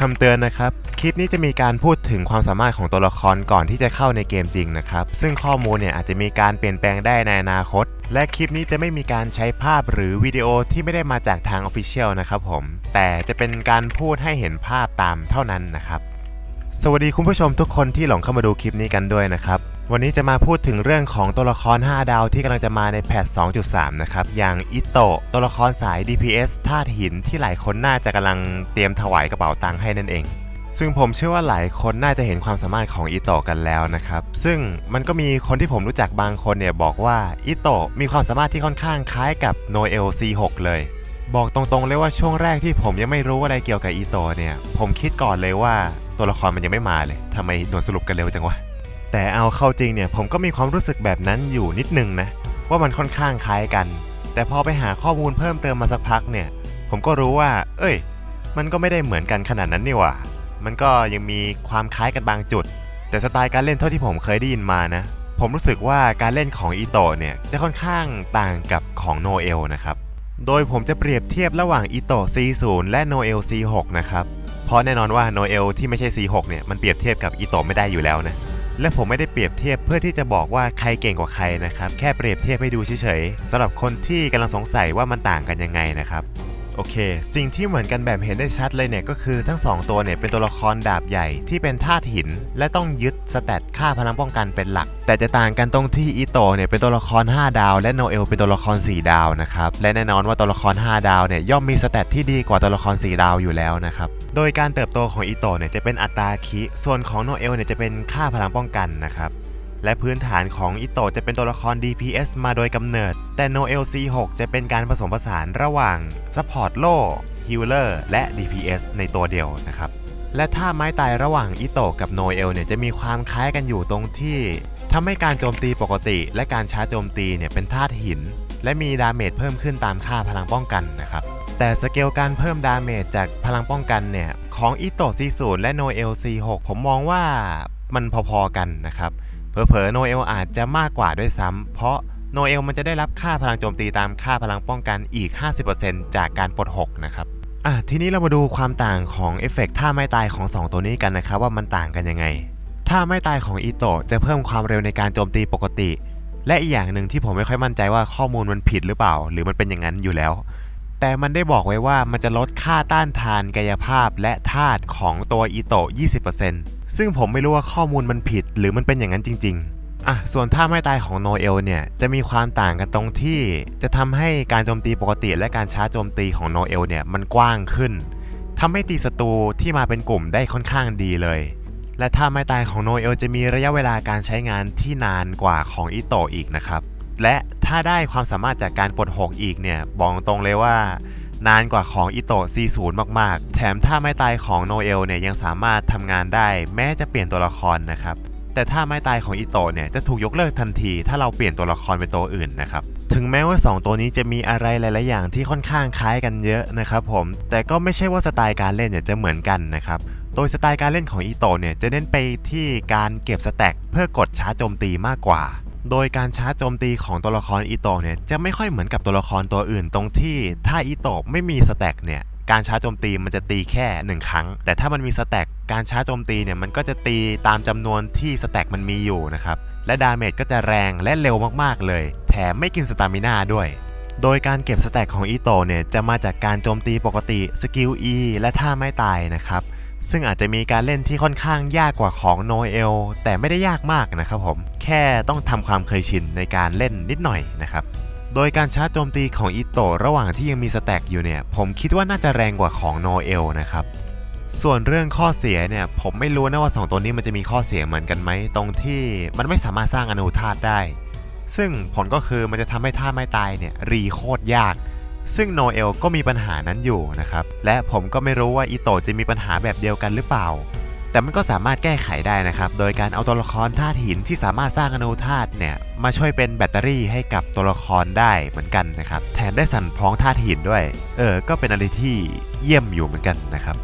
คำเตือนนะครับ คลิปนี้จะมีการพูดถึงความสามารถของตัวละครก่อนที่จะเข้าในเกมจริงนะครับ ซึ่งข้อมูลเนี่ยอาจจะมีการเปลี่ยนแปลงได้ในอนาคต และคลิปนี้จะไม่มีการใช้ภาพหรือวิดีโอที่ไม่ได้มาจากทาง Official นะครับผม แต่จะเป็นการพูดให้เห็นภาพตามเท่านั้นนะครับ สวัสดีคุณผู้ชมทุกคนที่หลงเข้ามาดูคลิปนี้กันด้วยนะครับ วันนี้จะมาพูดถึงเรื่องของตัวละคร 5 ดาวที่กำลังจะมาในแพท 2.3 นะครับ อย่างอิโตะตัวละครสาย DPS ธาตุหินที่หลายคนน่าจะกำลังเตรียมถวายกระเป๋าตังค์ให้นั่นเอง ซึ่งผมเชื่อว่าหลายคนน่าจะเห็นความสามารถของอิโตะกันแล้วนะครับ ซึ่งมันก็มีคนที่ผมรู้จักบางคนเนี่ยบอกว่าอิโตะมีความสามารถที่ค่อนข้างคล้ายกับโนเอล C6 เลยบอกตรงๆเลยว่าช่วงแรกที่ผมยังไม่รู้อะไรเกี่ยวกับอิโตะเนี่ย ผมคิดก่อนเลยว่า ตัวละครมันยังไม่มาเลยทำไมด่วนสรุปกันเร็วจังวะแต่เอาเข้าจริงเนี่ยผมก็มีความรู้สึกแบบนั้นอยู่นิดนึงนะว่ามันค่อนข้างคล้ายกัน แต่พอไปหาข้อมูลเพิ่มเติมมาสักพักเนี่ย ผมก็รู้ว่า เอ้ย มันก็ไม่ได้เหมือนกันขนาดนั้นนี่หว่า มันก็ยังมีความคล้ายกันบางจุด แต่สไตล์การเล่นเท่าที่ผมเคยได้ยินมานะ ผมรู้สึกว่าการเล่นของอีโตะเนี่ยจะค่อนข้างต่างกับของโนเอลนะครับ โดยผมจะเปรียบเทียบระหว่างอีโตะ C0 และโนเอล C6 นะครับ เพราะแน่นอนว่าโนเอลที่ไม่ใช่ C6 เนี่ยมันเปรียบเทียบกับอีโตไม่ได้อยู่แล้วนะและผมไม่ได้เปรียบเทียบเพื่อที่จะบอกว่าใครเก่งกว่าใครนะครับแค่เปรียบเทียบให้ดูเฉยๆสำหรับคนที่กำลังสงสัยว่ามันต่างกันยังไงนะครับ โอเค สิ่งที่เหมือนกันแบบเห็นได้ชัดเลยเนี่ยก็คือทั้ง 2 ตัวเนี่ยเป็นตัวละครดาบใหญ่ที่เป็นธาตุหิน และต้องยึดสแตทค่าพลังป้องกันเป็นหลัก แต่จะต่างกันตรงที่อิโตเนี่ยเป็นตัวละคร 5 ดาว และโนเอลเป็นตัวละคร 4 ดาวนะครับและแน่นอนว่าตัวละคร 5 ดาวเนี่ยย่อมมีสแตทที่ดีกว่าตัวละคร 4 ดาวอยู่แล้วนะครับโดยการเติบโตของอิโตเนี่ยจะเป็นอัตราคิ ส่วนของโนเอลเนี่ยจะเป็นค่าพลังป้องกันนะครับ และพื้นฐานของอิโตะจะเป็นตัวละคร DPS มาโดยกำเนิด แต่ Noel C6 จะเป็นการผสมผสานระหว่าง Support l o Healer และ DPS ในตัวเดียวนะครับ และท่าไม้ตายระหว่างอิโตะกับ Noel เนี่ยจะมีความคล้ายกันอยู่ตรงที่ทำให้การโจมตีปกติ และการชาร์จโจมตีเนี่ยเป็นธาตุหิน และมีดาเมจเพิ่มขึ้นตามค่าพลังป้องกันนะครับแต่สเกลการเพิ่มดาเมจจากพลังป้องกันเนี่ย ของอิโตะ C0 และ Noel C6 ผมมองว่ามันพอๆกันนะครับ เผลอๆโนเอลอาจจะมากกว่าด้วยซ้ำเพราะโนเอลมันจะได้รับค่าพลังโจมตีตามค่าพลังป้องกันอีก 50%จากการปลด6นะครับอะทีนี้เรามาดูความต่างของเอฟเฟกต์ท่าไม่ตายของ 2 ตัวนี้กันนะครับว่ามันต่างกันยังไงท่าไม่ตายของอีโตะจะเพิ่มความเร็วในการโจมตีปกติ และอีกอย่างหนึ่งที่ผมไม่ค่อยมั่นใจว่าข้อมูลมันผิดหรือเปล่า หรือมันเป็นอย่างนั้นอยู่แล้ว แต่มันได้บอกไว้ว่ามันจะลดค่าต้านทานกายภาพและธาตุของตัวอีโตะ20%ซึ่งผมไม่รู้ว่าข้อมูลมันผิดหรือมันเป็นอย่างนั้นจริง ๆอะส่วนท่าไม่ตายของโนเอลเนี่ย จะมีความต่างกันตรงที่จะทำให้การโจมตีปกติและการช้าโจมตีของโนเอลเนี่ย มันกว้างขึ้นทำให้ตีศัตรูที่มาเป็นกลุ่มได้ค่อนข้างดีเลย และท่าไม่ตายของโนเอลจะมีระยะเวลาการใช้งานที่นานกว่าของอิโตะอีกนะครับ และถ้าได้ความสามารถจากการปลดหกอีกเนี่ย บอกตรงเลยว่านานกว่าของอิโตะ C0 มาก ๆ แถมท่าไม้ตายของโนเอลเนี่ยยังสามารถทำงานได้แม้จะเปลี่ยนตัวละครนะครับ แต่ท่าไม้ตายของอิโตะเนี่ยจะถูกยกเลิกทันที ถ้าเราเปลี่ยนตัวละครเป็นตัวอื่นนะครับ ถึงแม้ว่า 2 ตัวนี้จะมีอะไรหลาย ๆ อย่างที่ค่อนข้างคล้ายกันเยอะนะครับผม แต่ก็ไม่ใช่ว่าสไตล์การเล่นเนี่ยจะเหมือนกันนะครับ โดยสไตล์การเล่นของอิโตะเนี่ยจะเน้นไปที่การเก็บสแต็กเพื่อกดชาร์จโจมตีมากกว่า โดยการชาร์จโจมตีของตัวละครอิโตเนี่ยจะไม่ค่อยเหมือนกับตัวละครตัวอื่น ตรงที่ถ้าอิโตไม่มีสแต็กเนี่ยการชาร์จโจมตีมันจะตีแค่ 1 ครั้ง แต่ถ้ามันมีสแต็กการชาร์จโจมตีเนี่ยมันก็จะตีตามจำนวนที่สแต็กมันมีอยู่นะครับและดาเมจก็จะแรงและเร็วมากๆเลย แถมไม่กินสตามิน่าด้วย โดยการเก็บสแต็กของอิโตเนี่ยจะมาจากการโจมตีปกติสกิล E และท่าไม้ตายนะครับ ซึ่งอาจจะมีการเล่นที่ค่อนข้างยากกว่าของโนเอลแต่ไม่ได้ยากมากนะครับผมแค่ต้องทำความเคยชินในการเล่นนิดหน่อยนะครับโดยการชาร์จโจมตีของอิโตะระหว่างที่ยังมีสแต็กอยู่เนี่ยผมคิดว่าน่าจะแรงกว่าของโนเอลนะครับส่วนเรื่องข้อเสียเนี่ยผมไม่รู้นะว่า 2 ตัวนี้มันจะมีข้อเสียเหมือนกันไหมตรงที่มันไม่สามารถสร้างอนุธาตุได้ ซึ่งผลก็คือมันจะทำให้ท่าไม่ตายเนี่ยรีโคตรยาก ซึ่งโนเอลก็มีปัญหานั้นอยู่นะครับ และผมก็ไม่รู้ว่าอิโตจะมีปัญหาแบบเดียวกันหรือเปล่า แต่มันก็สามารถแก้ไขได้นะครับ โดยการเอาตัวละครธาตุหินที่สามารถสร้างอนุธาตุเนี่ย มาช่วยเป็นแบตเตอรี่ให้กับตัวละครได้เหมือนกันนะครับ แถมได้สั่นพ้องธาตุหินด้วย เออ ก็เป็นอะไรที่เยี่ยมอยู่เหมือนกันนะครับ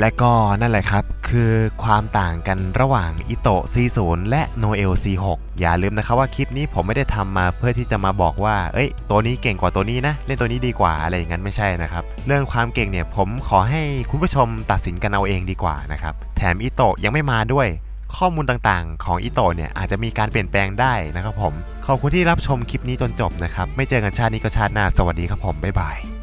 และก็นั่นแหละครับ คือความต่างกันระหว่างอิโตะ C0 และโนเอล C6 อย่าลืมนะครับว่าคลิปนี้ผมไม่ได้ทำมาเพื่อที่จะมาบอกว่า เอ้ย ตัวนี้เก่งกว่าตัวนี้นะ เล่นตัวนี้ดีกว่าอะไรอย่างนั้นไม่ใช่นะครับ เรื่องความเก่งเนี่ยผมขอให้คุณผู้ชมตัดสินกันเอาเองดีกว่านะครับ แถมอิโตะยังไม่มาด้วยข้อมูลต่างๆ ของอิโตเนี่ยอาจจะมีการเปลี่ยนแปลงได้นะครับผม ขอบคุณที่รับชมคลิปนี้จนจบนะครับ ไม่เจอกันชาตินี้ก็ชาติหน้า สวัสดีครับผม บ๊ายบาย